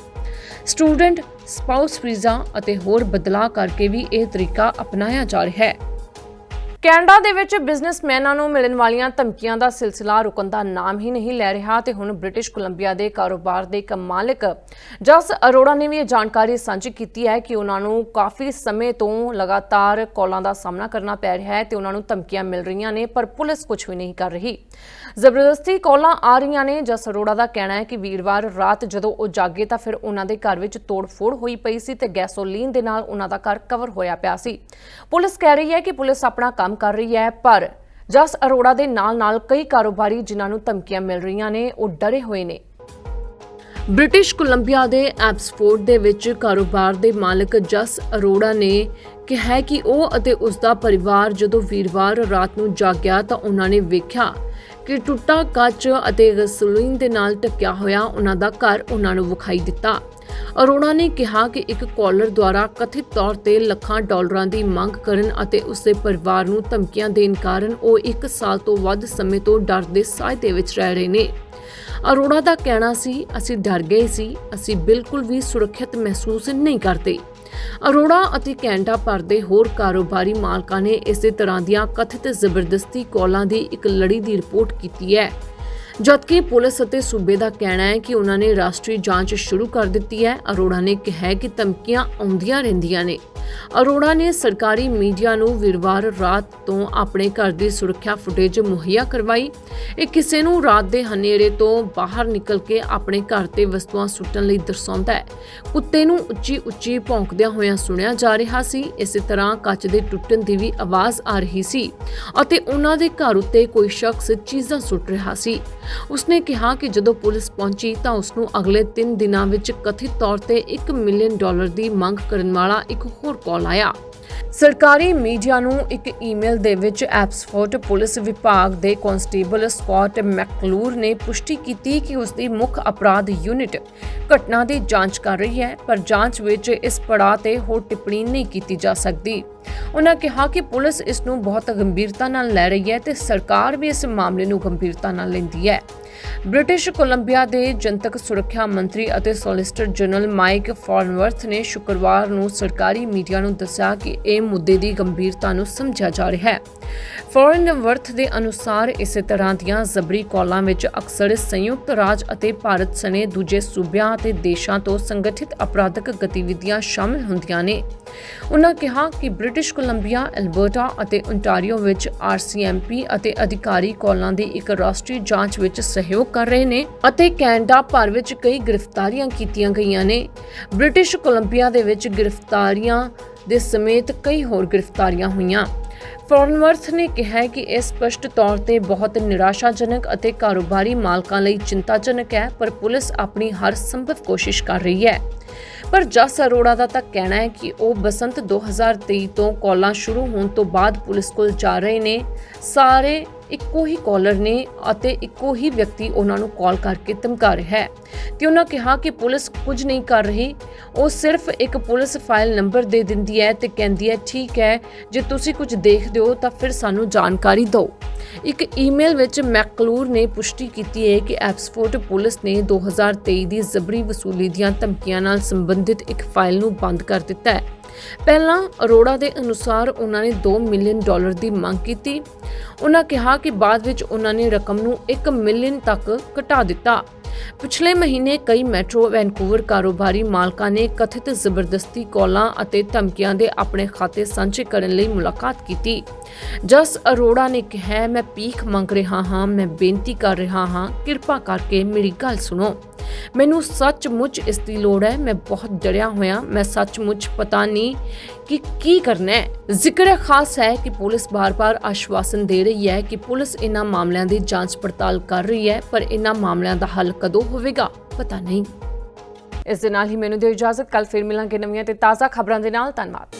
Speaker 1: ਸਟੂਡੈਂਟ, ਸਪਾਊਸ ਵੀਜ਼ਾ ਅਤੇ ਹੋਰ ਬਦਲਾਅ ਕਰਕੇ ਵੀ ਇਹ ਤਰੀਕਾ ਅਪਣਾਇਆ ਜਾ ਰਿਹਾ ਹੈ। ਕੈਨੇਡਾ ਦੇ ਵਿੱਚ ਬਿਜ਼ਨਸਮੈਨਾਂ ਨੂੰ ਮਿਲਣ ਵਾਲੀਆਂ ਧਮਕੀਆਂ ਦਾ ਸਿਲਸਿਲਾ ਰੁਕਣ ਦਾ ਨਾਮ ਹੀ ਨਹੀਂ ਲੈ ਰਿਹਾ ਤੇ ਹੁਣ ਬ੍ਰਿਟਿਸ਼ ਕੋਲੰਬੀਆ ਦੇ ਕਾਰੋਬਾਰ ਦੇ ਇੱਕ ਮਾਲਕ ਜਸ ਅਰੋੜਾ ਨੇ ਵੀ ਇਹ ਜਾਣਕਾਰੀ ਸਾਂਝੀ ਕੀਤੀ ਹੈ ਕਿ ਉਹਨਾਂ ਨੂੰ ਕਾਫੀ ਸਮੇਂ ਤੋਂ ਲਗਾਤਾਰ ਕਾਲਾਂ ਦਾ ਸਾਹਮਣਾ ਕਰਨਾ ਪੈ ਰਿਹਾ ਹੈ ਤੇ ਉਹਨਾਂ ਨੂੰ ਧਮਕੀਆਂ ਮਿਲ ਰਹੀਆਂ ਨੇ, ਪਰ ਪੁਲਿਸ ਕੁਝ ਵੀ ਨਹੀਂ ਕਰ ਰਹੀ। ਜ਼ਬਰਦਸਤੀ ਕਾਲਾਂ ਆ ਰਹੀਆਂ ਨੇ। ਜਸ ਅਰੋੜਾ ਦਾ ਕਹਿਣਾ ਹੈ ਕਿ ਵੀਰਵਾਰ ਰਾਤ ਜਦੋਂ ਉਹ ਜਾਗੇ ਤਾਂ ਫਿਰ ਉਹਨਾਂ ਦੇ ਘਰ ਵਿੱਚ ਤੋੜ-ਫੋੜ ਹੋਈ ਪਈ ਸੀ ਤੇ ਗੈਸੋਲੀਨ ਦੇ ਨਾਲ ਉਹਨਾਂ ਦਾ ਘਰ ਕਵਰ ਹੋਇਆ ਪਿਆ ਸੀ। ਪੁਲਿਸ ਕਹਿ ਰਹੀ ਹੈ ਕਿ ਪੁਲਿਸ ਆਪਣਾ ਕੰਮ ਕਰ ਰਹੀ ਹੈ, ਪਰ ਜਸ ਅਰੋੜਾ ਦੇ ਨਾਲ-ਨਾਲ ਕਈ ਕਾਰੋਬਾਰੀ ਜਿਨ੍ਹਾਂ ਨੂੰ ਧਮਕੀਆਂ ਮਿਲ ਰਹੀਆਂ ਨੇ, ਉਹ ਡਰੇ ਹੋਏ ਨੇ। ਬ੍ਰਿਟਿਸ਼ ਕੋਲੰਬੀਆ ਦੇ ਐਬਸਫੋਰਡ ਦੇ ਵਿੱਚ ਕਾਰੋਬਾਰ ਦੇ ਮਾਲਕ ਜਸ ਅਰੋੜਾ ਨੇ ਕਿਹਾ ਕਿ ਉਹ ਅਤੇ ਉਸ ਦਾ ਪਰਿਵਾਰ ਜਦੋਂ ਵੀਰਵਾਰ ਰਾਤ ਨੂੰ ਜਾਗਿਆ ਤਾਂ ਉਹਨਾਂ ਨੇ ਵੇਖਿਆ ਕਿ ਟੁੱਟਾ ਕੱਚ ਅਤੇ ਗੈਸੋਲੀਨ ਦੇ ਨਾਲ ਢੱਕਿਆ ਹੋਇਆ ਉਹਨਾਂ ਦਾ ਘਰ ਉਹਨਾਂ ਨੂੰ ਵਿਖਾਈ ਦਿੱਤਾ। ਅਰੋੜਾ ਨੇ ਕਿਹਾ ਕਿ ਇੱਕ ਕਾਲਰ ਦੁਆਰਾ ਕਥਿਤ ਤੌਰ ਤੇ ਲੱਖਾਂ ਡਾਲਰਾਂ ਦੀ ਮੰਗ ਕਰਨ ਅਤੇ ਉਸਦੇ ਪਰਿਵਾਰ ਨੂੰ ਧਮਕੀਆਂ ਦੇਣ ਕਾਰਨ ਉਹ 1 ਸਾਲ ਤੋਂ ਵੱਧ ਸਮੇਂ ਤੋਂ ਡਰ ਦੇ ਸਾਏ ਦੇ ਵਿੱਚ ਰਹਿ ਰਹੇ ਨੇ। ਅਰੋੜਾ ਦਾ ਕਹਿਣਾ ਸੀ, ਅਸੀਂ ਡਰ ਗਏ ਸੀ, ਅਸੀਂ ਬਿਲਕੁਲ ਵੀ ਸੁਰੱਖਿਅਤ ਮਹਿਸੂਸ ਨਹੀਂ ਕਰਦੇ। ਅਰੋੜਾ ਅਤੇ ਕੈਨੇਡਾ ਭਰ ਦੇ ਹੋਰ ਕਾਰੋਬਾਰੀ ਮਾਲਕਾਂ ਨੇ ਇਸੇ ਤਰ੍ਹਾਂ ਦੀਆਂ ਕਥਿਤ ਜ਼ਬਰਦਸਤੀ ਕਾਲਾਂ ਦੀ ਇੱਕ ਲੜੀ ਦੀ ਰਿਪੋਰਟ ਕੀਤੀ ਹੈ। ਜਦਕਿ ਪੁਲਿਸ ਅਤੇ ਸੂਬੇ ਦਾ ਕਹਿਣਾ ਹੈ ਕਿ ਉਹਨਾਂ ਨੇ ਰਾਸ਼ਟਰੀ ਜਾਂਚ ਸ਼ੁਰੂ ਕਰ ਦਿੱਤੀ ਹੈ, ਅਰੋੜਾ ਨੇ ਕਿਹਾ ਕਿ ਧਮਕੀਆਂ ਆਉਂਦੀਆਂ ਰਹਿੰਦੀਆਂ ਨੇ। ਅਰੋੜਾ ਨੇ ਸਰਕਾਰੀ ਮੀਡੀਆ ਨੂੰ ਵੀਰਵਾਰ ਰਾਤ ਤੋਂ ਆਪਣੇ ਘਰ ਦੀ ਸੁਰੱਖਿਆ ਫੁਟੇਜ ਮੁਹੱਈਆ ਕਰਵਾਈ। ਇਹ ਕਿਸੇ ਨੂੰ ਰਾਤ ਦੇ ਹਨੇਰੇ ਤੋਂ ਬਾਹਰ ਨਿਕਲ ਕੇ ਆਪਣੇ ਘਰ ਤੇ ਵਸਤੂਆਂ ਸੁੱਟਣ ਲਈ ਦਰਸਾਉਂਦਾ ਹੈ। ਕੁੱਤੇ ਨੂੰ ਉੱਚੀ ਉੱਚੀ ਭੌਂਕਦਿਆਂ ਹੋਇਆਂ ਸੁਣਿਆ ਜਾ ਰਿਹਾ ਸੀ। ਇਸੇ ਤਰ੍ਹਾਂ ਕੱਚ ਦੇ ਟੁੱਟਣ ਦੀ ਵੀ ਆਵਾਜ਼ ਆ ਰਹੀ ਸੀ ਅਤੇ ਉਹਨਾਂ ਦੇ ਘਰ ਉੱਤੇ ਕੋਈ ਸ਼ਖਸ ਚੀਜ਼ਾਂ ਸੁੱਟ ਰਿਹਾ ਸੀ। ਉਸਨੇ ਕਿਹਾ ਕਿ ਜਦੋਂ ਪੁਲਿਸ ਪਹੁੰਚੀ ਤਾਂ ਉਸ ਨੂੰ ਅਗਲੇ 3 ਦਿਨਾਂ ਵਿੱਚ ਕਥਿਤ ਤੌਰ ਤੇ 1 ਮਿਲੀਅਨ ਡਾਲਰ ਦੀ ਮੰਗ ਕਰਨ ਵਾਲਾ ਇੱਕ ਹੋਰ ਕਾਲ ਆਇਆ। ਸਰਕਾਰੀ ਮੀਡੀਆ ਨੂੰ ਇੱਕ ਈਮੇਲ ਦੇ ਵਿੱਚ ਐਪਸਫੋਰਡ ਪੁਲਿਸ ਵਿਭਾਗ ਦੇ ਕਾਂਸਟੇਬਲ ਸਕਾਟ ਮੈਕਲੂਰ ਨੇ ਪੁਸ਼ਟੀ ਕੀਤੀ ਕਿ ਉਸ ਦੀ ਮੁੱਖ ਅਪਰਾਧ ਯੂਨਿਟ ਘਟਨਾ ਦੀ ਜਾਂਚ ਕਰ ਰਹੀ ਹੈ, ਪਰ ਜਾਂਚ ਵਿੱਚ ਇਸ ਪੜਾਅ ਤੇ ਹੋਰ ਟਿੱਪਣੀ ਨਹੀਂ ਕੀਤੀ ਜਾ ਸਕਦੀ। ਉਹਨਾਂ ਕਿਹਾ ਕਿ ਪੁਲਿਸ ਇਸ ਨੂੰ ਬਹੁਤ ਗੰਭੀਰਤਾ ਨਾਲ ਲੈ ਰਹੀ ਹੈ ਤੇ ਸਰਕਾਰ ਵੀ ਇਸ ਮਾਮਲੇ ਨੂੰ ਗੰਭੀਰਤਾ ਨਾਲ ਲੈਂਦੀ ਹੈ। ਬ੍ਰਿਟਿਸ਼ ਕੋਲੰਬੀਆ ਦੇ ਜਨਤਕ ਸੁਰੱਖਿਆ ਮੰਤਰੀ ਅਤੇ ਸੋਲਿਸਟਰ ਜਨਰਲ ਮਾਈਕ ਫਾਰਨਵਰਥ ਨੇ ਸ਼ੁੱਕਰਵਾਰ ਨੂੰ ਸਰਕਾਰੀ ਮੀਡੀਆ ਨੂੰ ਦੱਸਿਆ ਕਿ ਇਹ ਮੁੱਦੇ ਦੀ ਗੰਭੀਰਤਾ ਨੂੰ ਸਮਝਿਆ ਜਾ ਰਿਹਾ ਹੈ। ਫਾਰਨਵਰਥ ਦੇ ਅਨੁਸਾਰ ਇਸੇ ਤਰ੍ਹਾਂ ਦੀਆਂ ਜ਼ਬਰੀ ਕਾਲਾਂ ਵਿੱਚ ਅਕਸਰ ਸੰਯੁਕਤ ਰਾਜ ਅਤੇ ਭਾਰਤ ਸਣੇ ਦੂਜੇ ਸੂਬਿਆਂ ਅਤੇ ਦੇਸ਼ਾਂ ਤੋਂ ਸੰਗਠਿਤ ਅਪਰਾਧਕ ਗਤੀਵਿਧੀਆਂ ਸ਼ਾਮਲ ਹੁੰਦੀਆਂ ਨੇ। ਉਨ੍ਹਾਂ ਕਿਹਾ ਕਿ ਬ੍ਰਿਟਿਸ਼ ਕੋਲੰਬੀਆ ਐਲਬਰਟਾ ਅਤੇ ਓਨਟਾਰੀਓ ਵਿੱਚ ਆਰਸੀਐਮਪੀ ਅਤੇ ਅਧਿਕਾਰੀ ਕਾਲਾਂ ਦੀ ਇੱਕ ਰਾਸ਼ਟਰੀ ਜਾਂਚ ਵਿੱਚ ਸਹਿਯੋਗ ਕਰ ਰਹੇ ਨੇ ਅਤੇ ਕੈਨੇਡਾ ਭਰ ਵਿੱਚ ਕਈ ਗ੍ਰਿਫਤਾਰੀਆਂ ਕੀਤੀਆਂ ਗਈਆਂ ਨੇ। ਬ੍ਰਿਟਿਸ਼ ਕੋਲੰਬੀਆ ਦੇ ਵਿੱਚ ਗ੍ਰਿਫਤਾਰੀਆਂ ਦੇ ਸਮੇਤ ਕਈ ਹੋਰ ਗ੍ਰਿਫਤਾਰੀਆਂ ਹੋਈਆਂ। ਫੋਰਨਵਰਥ ਨੇ ਕਿਹਾ ਕਿ ਇਹ ਸਪਸ਼ਟ ਤੌਰ ਤੇ ਬਹੁਤ ਨਿਰਾਸ਼ਾਜਨਕ ਅਤੇ ਕਾਰੋਬਾਰੀ ਮਾਲਕਾਂ ਲਈ ਚਿੰਤਾਜਨਕ ਹੈ, ਪਰ ਪੁਲਿਸ ਆਪਣੀ ਹਰ ਸੰਭਵ ਕੋਸ਼ਿਸ਼ ਕਰ ਰਹੀ ਹੈ। ਪਰ ਜਸ ਅਰੋੜਾ ਦਾ ਤਾਂ ਕਹਿਣਾ ਹੈ ਕਿ ਉਹ ਬਸੰਤ 2023 ਤੋਂ ਕਾਲਾਂ ਸ਼ੁਰੂ ਹੋਣ ਤੋਂ ਬਾਅਦ ਪੁਲਿਸ ਕੋਲ ਜਾ ਰਹੇ ਨੇ। ਸਾਰੇ ਇੱਕੋ ਹੀ ਕਾਲਰ ਨੇ ਅਤੇ ਇੱਕੋ ਹੀ ਵਿਅਕਤੀ ਉਹਨਾਂ ਨੂੰ ਕਾਲ ਕਰਕੇ ਧਮਕਾ ਰਿਹਾ ਹੈ। ਤੇ ਉਹਨਾਂ ਕਿਹਾ ਕਿ ਪੁਲਿਸ ਕੁਝ ਨਹੀਂ ਕਰ ਰਹੀ। ਉਹ ਸਿਰਫ ਇੱਕ ਪੁਲਿਸ ਫਾਈਲ ਨੰਬਰ ਦੇ ਦਿੰਦੀ ਹੈ ਤੇ ਕਹਿੰਦੀ ਹੈ, ਠੀਕ ਹੈ, ਜੇ ਤੁਸੀਂ ਕੁਝ ਦੇਖਦੇ ਹੋ ਤਾਂ ਫਿਰ ਸਾਨੂੰ ਜਾਣਕਾਰੀ ਦਿਓ। ਇੱਕ ਈਮੇਲ ਵਿੱਚ ਮੈਕਲੂਰ ਨੇ ਪੁਸ਼ਟੀ ਕੀਤੀ ਹੈ ਕਿ ਐਪਸਫੋਰਡ ਪੁਲਿਸ ਨੇ 2023 ਦੀ ਜ਼ਬਰੀ ਵਸੂਲੀ ਦੀਆਂ ਧਮਕੀਆਂ ਨਾਲ ਸੰਬੰਧਿਤ ਇੱਕ ਫਾਈਲ ਨੂੰ ਬੰਦ ਕਰ ਦਿੱਤਾ ਹੈ। ਪਹਿਲਾਂ ਅਰੋੜਾ ਦੇ ਅਨੁਸਾਰ ਉਹਨਾਂ ਨੇ 2 ਮਿਲੀਅਨ ਡਾਲਰ ਦੀ ਮੰਗ ਕੀਤੀ। ਉਹਨਾਂ ਕਿਹਾ ਕਿ ਬਾਅਦ ਵਿੱਚ ਉਹਨਾਂ ਨੇ ਰਕਮ ਨੂੰ 1 ਮਿਲੀਅਨ ਤੱਕ ਘਟਾ ਦਿੱਤਾ। ਪਿਛਲੇ ਮਹੀਨੇ ਕਈ ਮੈਟਰੋ ਵੈਨਕੂਵਰ ਕਾਰੋਬਾਰੀ ਮਾਲਕਾਂ ਨੇ ਕਥਿਤ ਜ਼ਬਰਦਸਤੀ ਕਾਲਾਂ ਅਤੇ ਧਮਕੀਆਂ ਦੇ ਆਪਣੇ ਖਾਤੇ ਸਾਂਝੇ ਕਰਨ ਲਈ ਮੁਲਾਕਾਤ ਕੀਤੀ। ਜਸ ਅਰੋੜਾ ਨੇ ਕਿਹਾ, ਮੈਂ ਭੀਖ ਮੰਗ ਰਿਹਾ ਹਾਂ, ਮੈਂ ਬੇਨਤੀ ਕਰ ਰਿਹਾ ਹਾਂ, ਕਿਰਪਾ ਕਰਕੇ ਮੇਰੀ ਗੱਲ ਸੁਣੋ। ਮੈਨੂੰ ਸੱਚਮੁੱਚ ਇਸ ਦੀ ਲੋੜ ਹੈ। ਮੈਂ ਬਹੁਤ ਡਰਿਆ ਹੋਇਆ। ਮੈਂ ਸੱਚਮੁੱਚ ਪਤਾ ਨਹੀਂ ਕਿ ਕੀ ਕਰਨਾ ਹੈ। ਜ਼ਿਕਰ ਖਾਸ ਹੈ ਕਿ ਪੁਲਿਸ ਬਾਰ-ਬਾਰ ਆਸ਼ਵਾਸਨ ਦੇ ਰਹੀ ਹੈ ਕਿ ਪੁਲਿਸ ਇਹਨਾਂ ਮਾਮਲਿਆਂ ਦੀ ਜਾਂਚ ਪੜਤਾਲ ਕਰ ਰਹੀ ਹੈ, ਪਰ ਇਹਨਾਂ ਮਾਮਲਿਆਂ ਦਾ ਹੱਲ ਕਦੋਂ ਹੋਵੇਗਾ, ਪਤਾ ਨਹੀਂ। ਇਸ ਦੇ ਨਾਲ ਹੀ ਮੈਨੂੰ ਦਿਓ ਇਜਾਜ਼ਤ। ਕੱਲ ਫਿਰ ਮਿਲਾਂਗੇ ਨਵੀਆਂ ਤੇ ਤਾਜ਼ਾ ਖਬਰਾਂ ਦੇ ਨਾਲ। ਧੰਨਵਾਦ।